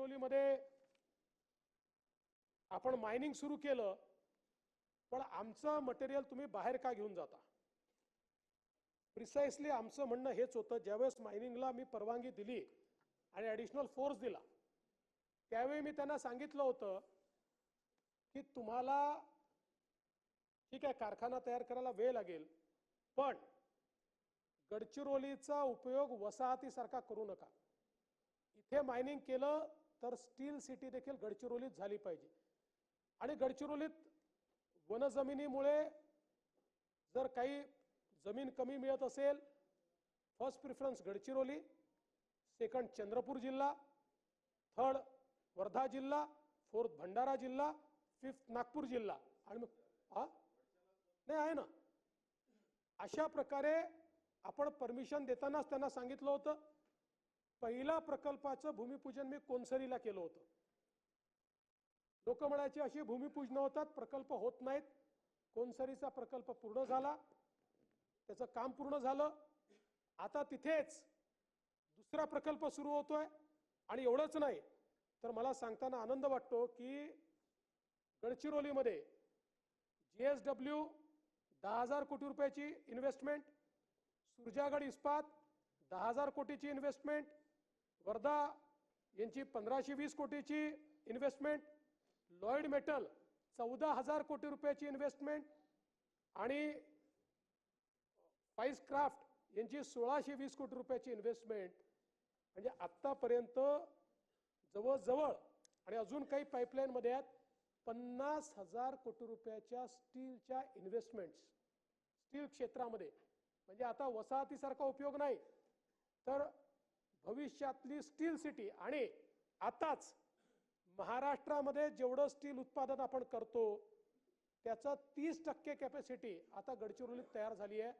कणकवलीमध्ये आपण मायनिंग सुरू केलं पण आमचं मटेरियल तुम्ही बाहेर का घेऊन जाता? प्रिसाइसली आमचं म्हणणं हेच होतं ज्यावेळेस मायनिंगला मी परवानगी दिली आणि ॲडिशनल फोर्स दिला त्यावेळी मी त्यांना सांगितलं होतं की तुम्हाला ठीक आहे कारखाना तयार करायला वेळ लागेल पण गडचिरोलीचा उपयोग वसाहतीसारखा करू नका. इथे मायनिंग केलं तर स्टील सिटी देखील गडचिरोलीत झाली पाहिजे. आणि गडचिरोलीत वनजमिनीमुळे जर काही जमीन कमी मिळत असेल first preference Gadchiroli second Chandrapur जिल्हा थर्ड वर्धा जिल्हा फोर्थ भंडारा जिल्हा फिफ्थ नागपूर जिल्हा. आणि मग हा नाही आहे ना. अशा प्रकारे आपण परमिशन देतानाच त्यांना सांगितलं होतं. पहिला प्रकल्पाचं भूमिपूजन मी कोनसरीला केलं होतं. लोक म्हणायची अशी भूमिपूजन होतात प्रकल्प होत नाहीत. कोनसरीचा प्रकल्प पूर्ण झाला. त्याचं काम पूर्ण झालं. आता तिथेच दुसरा प्रकल्प सुरू होतोय. आणि एवढंच नाही तर मला सांगताना आनंद वाटतो की गडचिरोलीमध्ये जी एस डब्ल्यू दहा हजार कोटी रुपयाची इन्व्हेस्टमेंट सुरजागड इस्पात दहा हजार कोटीची इन्व्हेस्टमेंट वर्धा यांची पंधराशे वीस कोटीची इन्व्हेस्टमेंट लॉयड मेटल चौदा हजार कोटी रुपयाची इन्व्हेस्टमेंट आणि स्पाइस क्राफ्ट यांची सोळाशे वीस कोटी रुपयाची इन्व्हेस्टमेंट म्हणजे आत्तापर्यंत जवळजवळ आणि अजून काही पाईपलाईनमध्ये आहेत पन्नास हजार कोटी रुपयाच्या स्टीलच्या इन्व्हेस्टमेंट्स स्टील क्षेत्रामध्ये. म्हणजे आता वसाहतीसारखा उपयोग नाही. तर भविष्यातली स्टील सिटी आणि आताच महाराष्ट्रामध्ये जेवढं स्टील उत्पादन आपण करतो त्याचं तीस टक्के कॅपॅसिटी आता गडचिरोलीत तयार झाली आहे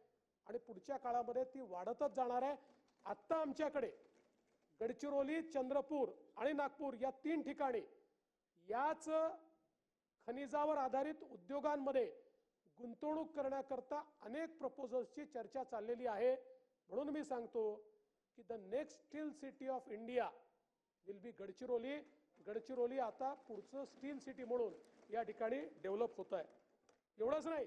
आणि पुढच्या काळामध्ये ती वाढतच जाणार आहे. आत्ता आमच्याकडे गडचिरोली चंद्रपूर आणि नागपूर या तीन ठिकाणी याच खनिजावर आधारित उद्योगांमध्ये गुंतवणूक करण्याकरता अनेक प्रपोजल्सची चर्चा चाललेली आहे. म्हणून मी सांगतो next steel city of India will be Gadchiroli Gadchiroli आता पुढचं स्टील सिटी म्हणून या ठिकाणी डेव्हलप होत आहे एवढंच नाही.